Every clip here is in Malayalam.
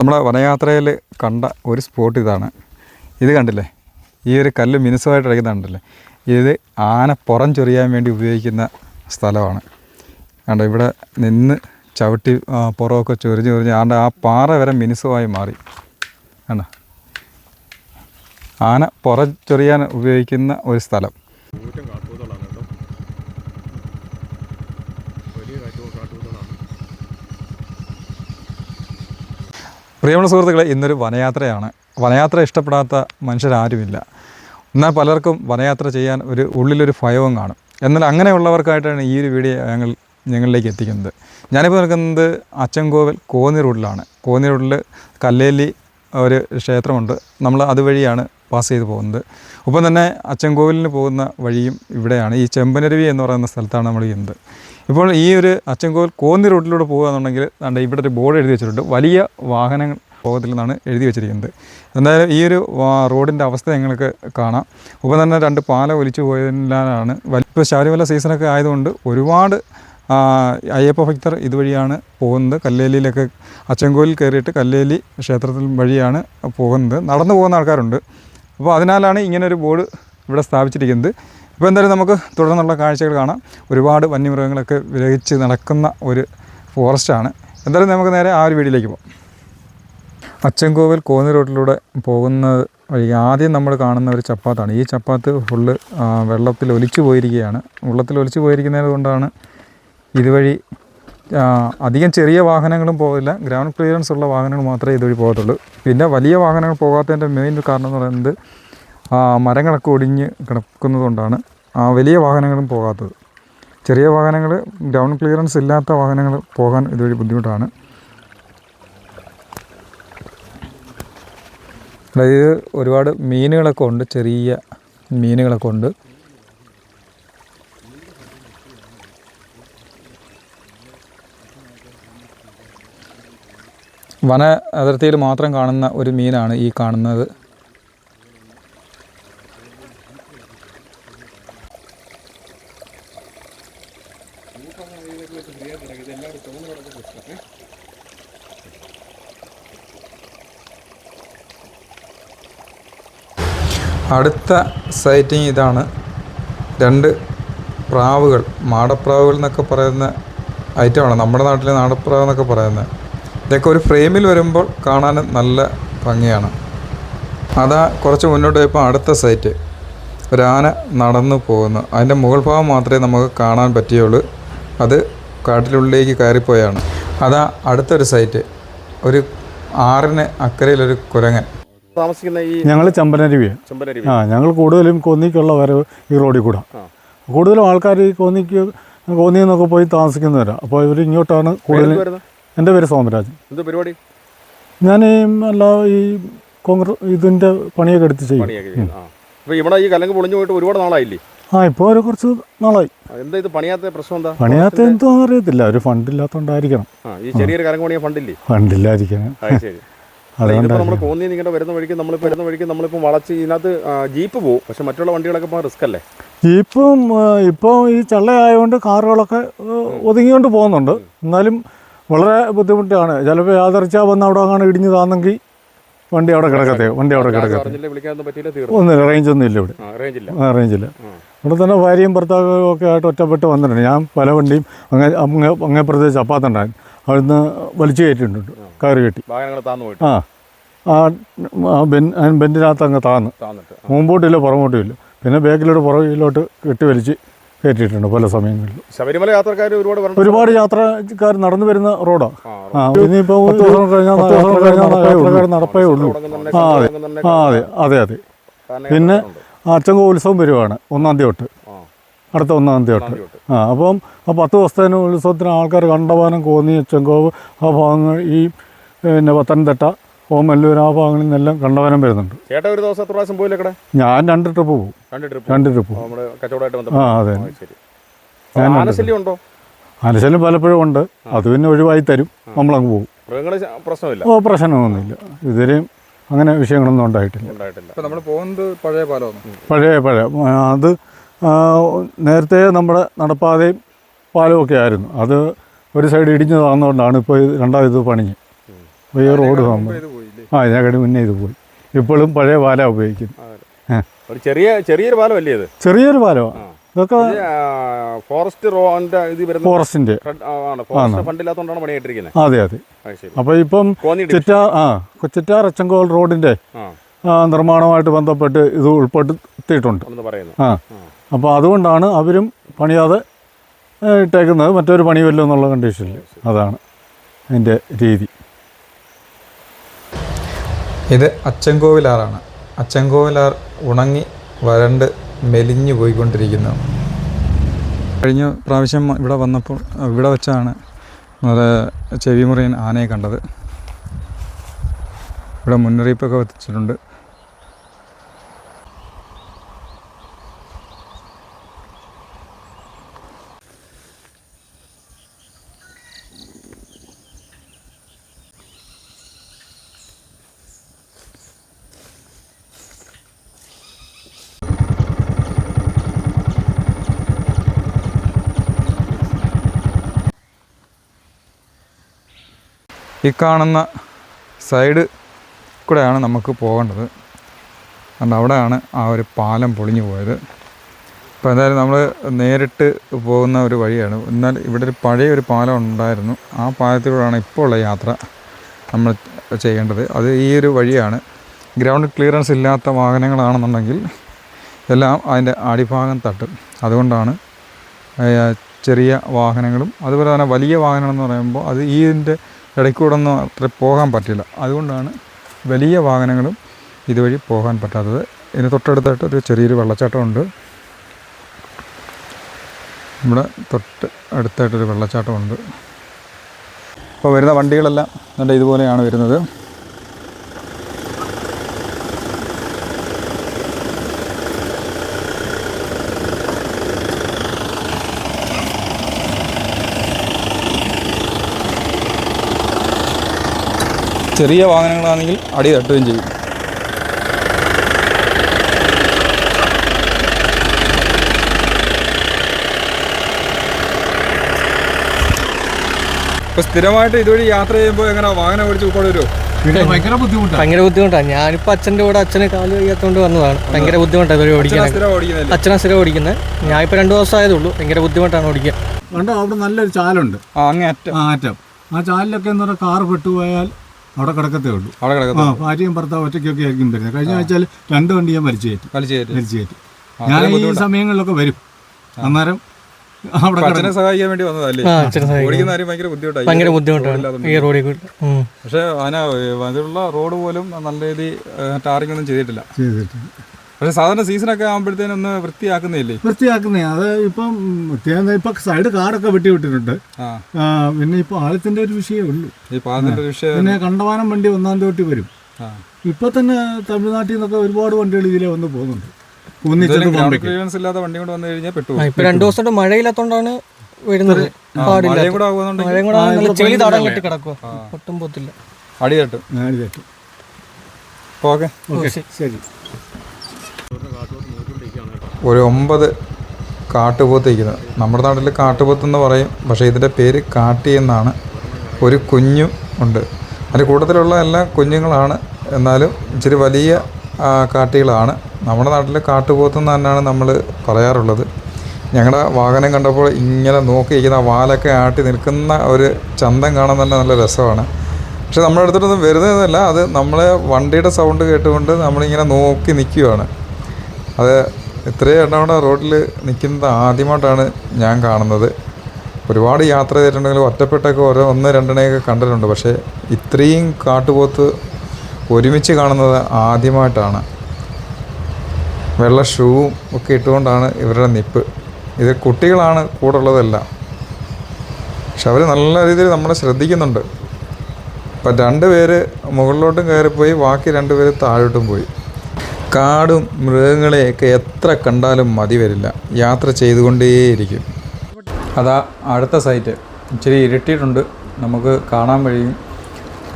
നമ്മുടെ വനയാത്രയിൽ കണ്ട ഒരു സ്പോട്ട് ഇതാണ്. ഇത് കണ്ടില്ലേ? ഈ ഒരു കല്ല് മിനുസമായിട്ട് ഇടയ്ക്കുന്നുണ്ടല്ലേ ഇത് ആന പുറം ചൊറിയാൻ വേണ്ടി ഉപയോഗിക്കുന്ന സ്ഥലമാണ്. കണ്ട ഇവിടെ നിന്ന് ചവിട്ടി പുറമൊക്കെ ചൊരിഞ്ഞ് ചൊരിഞ്ഞ് ആണ്ട് ആ പാറ വരെ മിനുസമായി മാറി. കണ്ട? ആന പുറം ചൊറിയാൻ ഉപയോഗിക്കുന്ന ഒരു സ്ഥലം. പ്രിയമുള്ള സുഹൃത്തുക്കളെ ഇന്നൊരു വനയാത്രയാണ്. വനയാത്ര ഇഷ്ടപ്പെടാത്ത മനുഷ്യരാരുമില്ല. എന്നാൽ പലർക്കും വനയാത്ര ചെയ്യാൻ ഒരു ഉള്ളിലൊരു ഭയവും കാണും. എന്നാൽ അങ്ങനെയുള്ളവർക്കായിട്ടാണ് ഈ ഒരു വീഡിയോ ഞങ്ങൾ ഞങ്ങളിലേക്ക് എത്തിക്കുന്നത്. ഞാനിപ്പോൾ നിൽക്കുന്നത് അച്ചൻകോവിൽ കോന്നി റോഡിലാണ് കോന്നി റോഡിൽ കല്ലേലി ഒരു ക്ഷേത്രമുണ്ട്. നമ്മൾ അതുവഴിയാണ് പാസ് ചെയ്ത് പോകുന്നത്. ഒപ്പം തന്നെ അച്ചൻകോവിലിന് പോകുന്ന വഴിയും ഇവിടെയാണ്. ഈ ചെമ്പനരുവി എന്ന് പറയുന്ന സ്ഥലത്താണ് നമ്മൾ ചെയ്യുന്നത്. ഇപ്പോൾ ഈ ഒരു അച്ചൻകോൽ കോന്നി റോഡിലൂടെ പോകുകയാണെന്നുണ്ടെങ്കിൽ അതുകൊണ്ട് ഇവിടെ ഒരു ബോർഡ് എഴുതി വെച്ചിട്ടുണ്ട്. വലിയ വാഹനങ്ങൾ പോകത്തില്ലെന്നാണ് എഴുതി വെച്ചിരിക്കുന്നത്. എന്തായാലും ഈ ഒരു റോഡിന്റെ അവസ്ഥ ഞങ്ങൾക്ക് കാണാം. ഒപ്പം തന്നെ രണ്ട് പാല ഒലിച്ചു പോയതിനാലാണ് ഇപ്പോൾ ശബരിമല സീസണൊക്കെ ആയതുകൊണ്ട് ഒരുപാട് അയ്യപ്പ ഭക്തർ ഇതുവഴിയാണ് പോകുന്നത്. കല്ലേലിയിലൊക്കെ അച്ചൻകോലിൽ കയറിയിട്ട് കല്ലേലി ക്ഷേത്രത്തിൽ വഴിയാണ് പോകുന്നത്. നടന്നു പോകുന്ന ആൾക്കാരുണ്ട്. അപ്പോൾ അതിനാലാണ് ഇങ്ങനെ ഒരു ബോർഡ് ഇവിടെ സ്ഥാപിച്ചിരിക്കുന്നത്. ഇപ്പോൾ എന്തായാലും നമുക്ക് തുടർന്നുള്ള കാഴ്ചകൾ കാണാം. ഒരുപാട് വന്യമൃഗങ്ങളൊക്കെ വിരഹിച്ച് നടക്കുന്ന ഒരു ഫോറസ്റ്റാണ്. എന്തായാലും നമുക്ക് നേരെ ആ ഒരു വീടിലേക്ക് പോകാം. അച്ചൻകോവിൽ കോന്നി റോഡിലൂടെ പോകുന്ന വഴി ആദ്യം നമ്മൾ കാണുന്ന ഒരു ചപ്പാത്താണ്. ഈ ചപ്പാത്ത് ഫുള്ള് വെള്ളത്തിൽ ഒലിച്ചു പോയിരിക്കുകയാണ്. വെള്ളത്തിൽ ഒലിച്ചു പോയിരിക്കുന്നത് കൊണ്ടാണ് ഇതുവഴി അധികം ചെറിയ വാഹനങ്ങളും പോകില്ല. ഗ്രൗണ്ട് ക്ലിയറൻസ് ഉള്ള വാഹനങ്ങൾ മാത്രമേ ഇതുവഴി പോകത്തുള്ളൂ. പിന്നെ വലിയ വാഹനങ്ങൾ പോകാത്തതിന്റെ മെയിൻ കാരണം എന്ന് പറയുന്നത് മരങ്ങളൊക്കെ ഒടിഞ്ഞ് കിടക്കുന്നതുകൊണ്ടാണ്. വലിയ വാഹനങ്ങളും പോകാത്തത്. ചെറിയ വാഹനങ്ങൾ ഗ്രൗണ്ട് ക്ലിയറൻസ് ഇല്ലാത്ത വാഹനങ്ങൾ പോകാൻ ഇതുവഴി ബുദ്ധിമുട്ടാണ്. അതായത് ഒരുപാട് മീനുകളൊക്കെ ഉണ്ട് ചെറിയ മീനുകളൊക്കെ ഉണ്ട്. വന അതിർത്തിയിൽ മാത്രം കാണുന്ന ഒരു മീനാണ് ഈ കാണുന്നത്. അടുത്ത സൈറ്റിങ് ഇതാണ്. രണ്ട് പ്രാവുകൾ മാടപ്രാവുകൾ എന്നൊക്കെ പറയുന്ന ഐറ്റമാണ് നമ്മുടെ നാട്ടിലെ നാടപ്രാവ് എന്നൊക്കെ പറയുന്നത്. ഇതൊക്കെ ഒരു ഫ്രെയിമിൽ വരുമ്പോൾ കാണാൻ നല്ല ഭംഗിയാണ്. അതാ കുറച്ച് മുന്നോട്ട് പോയപ്പോൾ അടുത്ത സൈറ്റ് ഒരു ആന നടന്നു പോകുന്നു. അതിന്റെ മുകൾ ഭാഗം മാത്രമേ നമുക്ക് കാണാൻ പറ്റിയുള്ളൂ അത് കാട്ടിലുള്ളിലേക്ക് കയറിപ്പോയാണ്. അതാ അടുത്തൊരു സൈറ്റ് ഒരു ആറിന് അക്കരയിലൊരു കുരങ്ങൻ. താമസിക്കുന്ന ഈ ഞങ്ങൾ ചമ്പനരുവിയാണ് ചെമ്പനരുവി. ആ ഞങ്ങൾ കൂടുതലും കോന്നിക്കുള്ള വരവ് ഈ റോഡിൽ കൂടെ. കൂടുതലും ആൾക്കാർ ഈ കോന്നിക്ക് കോന്നിയിൽ നിന്നൊക്കെ പോയി താമസിക്കുന്നവരാണ് അപ്പോൾ ഇവർ ഇങ്ങോട്ടാണ് കൂടുതലും എന്റെ പേര് സോമരാജ്. എന്താ പരിപാടി? ഞാൻ ഈ അല്ല ഈ കോൺഗ്രസ് ഇതിന്റെ പണിയൊക്കെ എടുത്ത് ചെയ്യും. അപ്പോൾ ഇവിടെ ഈ കലങ്ക് പൊളിഞ്ഞു പോയിട്ട് ഒരുപാട് നാളായില്ലേ? ആ ഇപ്പോൾ ഒരു കുറച്ച് നാളായി. എന്താ ഇത് പണിയാത്ത പ്രശ്നം എന്താ? പണിയാത്ത എന്തോ അറിയത്തില്ല. ഒരു ഫണ്ടില്ലാത്തതുകൊണ്ടായിരിക്കണം ആ ഈ ചെറിയൊരു കലങ്ക് പണിയാൻ ഫണ്ടില്ലേ? ഫണ്ടില്ലായിരിക്കണം. ശരി. ഇതിപ്പോൾ നമ്മൾ കോന്നി നിങ്ങളുടെ വരുന്ന വഴിക്ക് നമ്മൾ വരുന്ന വഴിക്ക് നമ്മളിപ്പോൾ വളച്ച് ഇതിനകത്ത് ജീപ്പ് പോകും പക്ഷെ മറ്റുള്ള വണ്ടികളൊക്കെ ഇപ്പോൾ റിസ്ക് അല്ലേ? ജീപ്പും ഇപ്പോൾ ഈ ചള്ളയായതുകൊണ്ട് കാറുകളൊക്കെ ഒതുങ്ങിക്കൊണ്ട് പോകുന്നുണ്ട്. എന്നാലും വളരെ ബുദ്ധിമുട്ടാണ്. ചിലപ്പോൾ യാതർച്ച വന്ന് അവിടെ അങ്ങനെ ഇടിഞ്ഞു താന്നെങ്കിൽ വണ്ടി അവിടെ കിടക്കത്തെ വണ്ടി അവിടെ കിടക്കത്തെ ഒന്നും റേഞ്ച് ഒന്നും ഇല്ല. ഇവിടെ റേഞ്ചില്ല. ഇവിടെ തന്നെ ഭാര്യയും ഭർത്താവും ഒക്കെ ആയിട്ട് ഒറ്റപ്പെട്ട് വന്നിട്ടുണ്ട്. ഞാൻ പല വണ്ടിയും അങ്ങേ അങ്ങേ അങ്ങേ പ്രദേശം ചപ്പാത്തുണ്ടായിരുന്നു. അവിടുന്ന് വലിച്ചു കയറ്റിയിട്ടുണ്ട്. കയറി കെട്ടി. ആ. ആ ബെൻ ബെന്റിനകത്ത് അങ്ങ് താന്ന്. മുമ്പോട്ടില്ല പുറമോട്ടുമില്ല പിന്നെ ബാക്കിലോട്ട് പുറകിലോട്ട് കെട്ടി വലിച്ച് കയറ്റിയിട്ടുണ്ട് പല സമയങ്ങളിൽ ശബരിമല യാത്രക്കാർ ഒരുപാട് ഒരുപാട് യാത്രക്കാർ നടന്നു വരുന്ന റോഡാണ് ആ, ഇനിയിപ്പോൾ യാത്രക്കാർ നടപ്പേ ഉള്ളൂ. ആ അതെ. അതെ അതെ പിന്നെ ഉത്സവം വരുവാണ് ഒന്നാം തീയതി തൊട്ട്. അടുത്ത ഒന്നാം തീയതി തൊട്ട്. ആ അപ്പം ആ പത്ത് ദിവസത്തിന് ഉത്സവത്തിന് ആൾക്കാർ കണ്ടവാനം കോന്നി ചെങ്കോവ് ആ ഭാഗങ്ങൾ ഈ പിന്നെ പത്തനംതിട്ട ഓമല്ലൂർ ആ ഭാഗങ്ങളിൽ നിന്നെല്ലാം കണ്ടവാനം വരുന്നുണ്ട്. ചേട്ടാ ഒരു ദിവസം എത്ര പ്രാവശ്യം പോയില്ലേ ഞാൻ രണ്ട് ട്രിപ്പ് പോകും. രണ്ട് ട്രിപ്പ് രണ്ട് ട്രിപ്പ് കച്ചവടമായിട്ട് ആ അതെ. ആ, ശരി. ആനശല്യം ഉണ്ടോ? അനശല്യം പലപ്പോഴും ഉണ്ട്. അത് പിന്നെ ഒഴിവായി തരും. നമ്മളങ്ങ് പോകും. പ്രശ്നമില്ല. ഓ പ്രശ്നമൊന്നുമില്ല. ഇതുവരെയും അങ്ങനെ വിഷയങ്ങളൊന്നും ഉണ്ടായിട്ടില്ല. ഉണ്ടായിട്ടില്ല. ഇപ്പോൾ നമ്മൾ പോകുന്നത് പഴയ പാലമാണ്? പഴയ പഴയ. അത് നേരത്തെ നമ്മുടെ നടപ്പാതയും പാലവും ഒക്കെ ആയിരുന്നു. അത് ഒരു സൈഡ് ഇടിഞ്ഞു താന്നുകൊണ്ടാണ് ഇപ്പോൾ രണ്ടാം രണ്ടാമത് ഇത് പണിഞ്ഞ്. അപ്പോൾ ഈ റോഡ് ആ ഇതിനെക്കാട്ടി മുന്നേ ഇത് പോയി. ഇപ്പോഴും പഴയ പാലാണ് ഉപയോഗിക്കുന്നത്. ചെറിയ ചെറിയൊരു പാലമല്ലേ ഇത്? ചെറിയൊരു പാലമാണ്. ഇതൊക്കെ ഫോറസ്റ്റ് റോന്റെ ഇത് വരുന്ന ആ, ആണ്. ഫണ്ടില്ലാത്തതുകൊണ്ടാണ് പണിയായിട്ടിരിക്കുന്നത് അതെ അതെ. അപ്പോൾ ഇപ്പം. ചിറ്റാ ആ ചിറ്റാർ അച്ചങ്കോൾ ആ, നിർമ്മാണവുമായിട്ട് ബന്ധപ്പെട്ട് ഇത് ഉൾപ്പെടുത്തിയിട്ടുണ്ട്. എന്ന് പറയുന്നു. ആ. അപ്പോൾ അതുകൊണ്ടാണ് അവരും പണിയാതെ ഇട്ടേക്കുന്നത്. മറ്റൊരു പണി വല്ലോ എന്നുള്ള കണ്ടീഷനിൽ അതാണ് അതിന്റെ രീതി. ഇത് അച്ചൻകോവിലാറാണ്. അച്ചൻകോവിലാർ ഉണങ്ങി വരണ്ട് മെലിഞ്ഞു പോയിക്കൊണ്ടിരിക്കുന്നു. കഴിഞ്ഞ പ്രാവശ്യം ഇവിടെ വന്നപ്പോൾ ഇവിടെ വെച്ചാണ് നമ്മുടെ ചെവിമുറിയൻ ആനയെ കണ്ടത്. ഇവിടെ മുന്നറിയിപ്പൊക്കെ വെച്ചിട്ടുണ്ട്. ഈ കാണുന്ന സൈഡ് കൂടെയാണ് നമുക്ക് പോകേണ്ടത്. കാരണം അവിടെയാണ് ആ ഒരു പാലം പൊളിഞ്ഞു പോയത്. അപ്പോൾ എന്തായാലും നമ്മൾ നേരിട്ട് പോകുന്ന ഒരു വഴിയാണ്. എന്നാൽ ഇവിടെ ഒരു പഴയ ഒരു പാലം ഉണ്ടായിരുന്നു. ആ പാലത്തിലൂടെയാണ് ഇപ്പോൾ ഉള്ള യാത്ര നമ്മൾ ചെയ്യേണ്ടത്. അത് ഈ ഒരു വഴിയാണ്. ഗ്രൗണ്ട് ക്ലിയറൻസ് ഇല്ലാത്ത വാഹനങ്ങളാണെന്നുണ്ടെങ്കിൽ എല്ലാം അതിന്റെ അടിഭാഗം തട്ടും. അതുകൊണ്ടാണ് ചെറിയ വാഹനങ്ങളും അതുപോലെ തന്നെ വലിയ വാഹനങ്ങളെന്ന് പറയുമ്പോൾ അത് ഇതിന്റെ ഇടയ്ക്കൂടെ ഒന്നും അത്ര പോകാൻ പറ്റില്ല. അതുകൊണ്ടാണ് വലിയ വാഹനങ്ങളും ഇതുവഴി പോകാൻ പറ്റാത്തത്. ഇതിന് തൊട്ടടുത്തായിട്ട് ഒരു ചെറിയൊരു വെള്ളച്ചാട്ടമുണ്ട്. നമ്മുടെ തൊട്ട് അടുത്തായിട്ടൊരു വെള്ളച്ചാട്ടമുണ്ട്. അപ്പോൾ വരുന്ന വണ്ടികളെല്ലാം നല്ല ഇതുപോലെയാണ് വരുന്നത്. ചെറിയ വാഹനങ്ങളാണെങ്കിൽ അടി തട്ടുകയും ചെയ്യും. ഇപ്പൊ സ്ഥിരമായിട്ട് ഇതുവഴി യാത്ര ചെയ്യുമ്പോൾ എങ്ങനെ വാഹനം ഓടിച്ച് ഉൾക്കൊള്ളു വരുമോ പിന്നെ ഭയങ്കര ബുദ്ധിമുട്ടാണ്. ഭയങ്കര ബുദ്ധിമുട്ടാണ്. ഞാനിപ്പോ അച്ഛന്റെ കൂടെ അച്ഛന് കാൽ വയ്യാത്തോണ്ട് വന്നതാണ്. ഭയങ്കര ബുദ്ധിമുട്ടാണ് ഇതുവരെ ഓടിക്കാൻ അച്ഛനാ സ്ഥിരം ഓടിക്കുന്നത്. ഞാൻ ഇപ്പൊ രണ്ടു ദിവസം ആയതുള്ളൂ ഭയങ്കര ബുദ്ധിമുട്ടാണ് ഓടിക്കാൻ. കണ്ടോ അവിടെ നല്ലൊരു ചാലുണ്ട്. ആ അങ്ങേ അറ്റം. ആ അറ്റം. ആ ചാലിലൊക്കെ എന്ന് പറഞ്ഞാൽ കാർ പെട്ടുപോയാൽ അവിടെ കിടക്കത്തേ ഉള്ളൂ. അവിടെ ആ കിടക്കുന്നു ഭാര്യയും ഭർത്താവ് ഒറ്റയ്ക്കൊക്കെ ആയിരിക്കും വരുന്നത്. കഴിഞ്ഞ ആഴ്ചയിൽ രണ്ട് വണ്ടി ഞാൻ മരിച്ചു കയറ്റി. വലിച്ചു കയറ്റി. ഞാൻ ഈ സമയങ്ങളിലൊക്കെ വരും. അന്നേരം അച്ഛനെ സഹായിക്കാൻ വേണ്ടി വന്നതല്ലേ? ആ ഓടിക്കുന്ന കാര്യം ഭയങ്കര ബുദ്ധിമുട്ടായി ഭയങ്കര ബുദ്ധിമുട്ടാണ് ഈ റോഡിൽ. പക്ഷേ അതിന അതിലുള്ള റോഡ് പോലും നല്ല രീതി ടാറിംഗ് ഒന്നും ചെയ്തിട്ടില്ല. പക്ഷേ സാധാരണ സീസണൊക്കെ ആകുമ്പോഴത്തേനും ഒന്ന് വൃത്തിയാക്കുന്നില്ലേ വൃത്തിയാക്കുന്നേ അത് ഇപ്പം വൃത്തിയാകുന്ന ഇപ്പം സൈഡ് കാടൊക്കെ വെട്ടി വിട്ടിട്ടുണ്ട്. പിന്നെ ഇപ്പൊ ആദ്യത്തിന്റെ ഒരു വിഷയമേ ഉള്ളൂ. ഈ പാലത്തിന്റെ ഒരു വിഷയം പിന്നെ കണ്ടവാനം വണ്ടി ഒന്നാം തോട്ടി വരും. ആ. ഇപ്പൊ തന്നെ തമിഴ്നാട്ടിൽ നിന്നൊക്കെ ഒരുപാട് വണ്ടികൾ ഇതിലെ വന്ന് പോകുന്നുണ്ട്. ക്ലിയറൻസ് ഇല്ലാത്ത വണ്ടി കൊണ്ട് വന്നു കഴിഞ്ഞാൽ പെട്ടു ഇപ്പൊ രണ്ടു ദിവസം മഴയില്ലാത്തോണ്ടാണ് വരുന്നത്. പാടില്ല. മഴയും കൂടെ മഴയും കൂടെ ചെളി കെട്ടി കിടക്കുക ഒട്ടും പോത്തില്ല അടി തട്ടും ഓക്കെ. ശരി. ഒരു ഒമ്പത് കാട്ടുപോത്ത് ഇരിക്കുന്നത് നമ്മുടെ നാട്ടിൽ കാട്ടുപോത്ത് എന്ന് പറയും പക്ഷേ ഇതിന്റെ പേര് കാട്ടി എന്നാണ്. ഒരു കുഞ്ഞു ഉണ്ട്. അതിന്റെ കൂട്ടത്തിലുള്ള എല്ലാ കുഞ്ഞുങ്ങളാണ്. എന്നാലും ഇച്ചിരി വലിയ കാട്ടികളാണ്. നമ്മുടെ നാട്ടിൽ കാട്ടുപോത്ത് എന്ന് തന്നെയാണ് നമ്മൾ പറയാറുള്ളത്. ഞങ്ങളുടെ വാഹനം കണ്ടപ്പോൾ ഇങ്ങനെ നോക്കി ഇരിക്കുന്ന ആ വാലൊക്കെ ആട്ടി നിൽക്കുന്ന ഒരു ചന്തം കാണാൻ തന്നെ നല്ല രസമാണ്. പക്ഷെ നമ്മുടെ അടുത്തോട്ടൊന്നും വരുന്നതല്ല. അത് നമ്മളെ വണ്ടിയുടെ സൗണ്ട് കേട്ടുകൊണ്ട് നമ്മളിങ്ങനെ നോക്കി നിൽക്കുകയാണ്. അത് ഇത്രയും എണ്ണവണ റോഡിൽ നിൽക്കുന്നത് ആദ്യമായിട്ടാണ് ഞാൻ കാണുന്നത്. ഒരുപാട് യാത്ര ചെയ്തിട്ടുണ്ടെങ്കിലും ഒറ്റപ്പെട്ടൊക്കെ ഓരോ ഒന്ന് രണ്ടെണ്ണയൊക്കെ കണ്ടിട്ടുണ്ട്. പക്ഷേ ഇത്രയും കാട്ടുപോത്ത് ഒരുമിച്ച് കാണുന്നത് ആദ്യമായിട്ടാണ്. വെള്ള ഷൂവും ഒക്കെ ഇട്ടുകൊണ്ടാണ് ഇവരുടെ നിപ്പ്. ഇത് കുട്ടികളാണ് കൂടെ ഉള്ളതല്ല. പക്ഷെ അവർ നല്ല രീതിയിൽ നമ്മളെ ശ്രദ്ധിക്കുന്നുണ്ട്. ഇപ്പം രണ്ട് പേര് മുകളിലോട്ടും കയറിപ്പോയി ബാക്കി രണ്ട് പേര് താഴോട്ടും പോയി. കാടും മൃഗങ്ങളെയൊക്കെ എത്ര കണ്ടാലും മതി വരില്ല. യാത്ര ചെയ്തുകൊണ്ടേയിരിക്കും. അതാ അടുത്ത സൈറ്റ്. ഇച്ചിരി ഇരുട്ടിയിട്ടുണ്ട്. നമുക്ക് കാണാൻ കഴിയും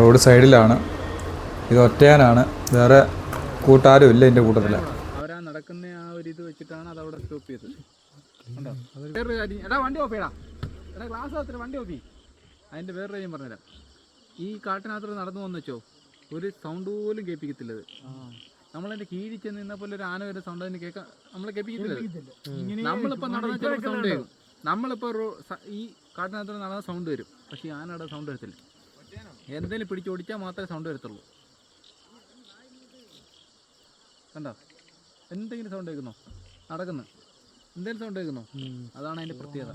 റോഡ് സൈഡിലാണ്. ഇത് ഒറ്റയാനാണ്. വേറെ കൂട്ടാരും ഇല്ല എന്റെ കൂട്ടത്തിൽ അവരാ നടക്കുന്ന ആ ഒരു ഇത് വെച്ചിട്ടാണ് അത് അവിടെ സ്റ്റോപ്പ് ചെയ്തത്. കണ്ടോ വേറൊരു കാര്യം എടാ വണ്ടി ഓഫ് ചെയ്യടാ. എടാ ക്ലാസ് അത്ര വണ്ടി ഓഫി അതിന്റെ വേറൊരു കാര്യം പറഞ്ഞുതരാം. ഈ കാട്ടിനകത്ത് നടന്നു വന്നു വെച്ചോ? ഒരു സൗണ്ട് പോലും കേൾപ്പിക്കത്തില്ല ഇത് നമ്മളതിന്റെ കീഴിൽ ചെന്ന് നിന്ന പോലെ ഒരു ആന വരെ സൗണ്ട് അതിന് കേൾക്കാൻ നമ്മളെ കേൾപ്പിക്കത്തില്ല. നമ്മളിപ്പോ നടന്ന ചില സൗണ്ട് കേൾക്കും നമ്മളിപ്പോ ഒരു ഈ കാട്ടിനകത്ത് നടന്ന സൗണ്ട് വരും. പക്ഷെ ഈ ആനയുടെ സൗണ്ട് വരത്തില്ല. എന്തെങ്കിലും പിടിച്ചോടിച്ചാൽ മാത്രമേ സൗണ്ട് വരത്തുള്ളൂ. കണ്ടോ? എന്തെങ്കിലും സൗണ്ട് കേൾക്കുന്നോ? നടക്കുന്നു. എന്തെങ്കിലും സൗണ്ട് കേൾക്കുന്നോ? അതാണ് അതിന്റെ പ്രത്യേകത.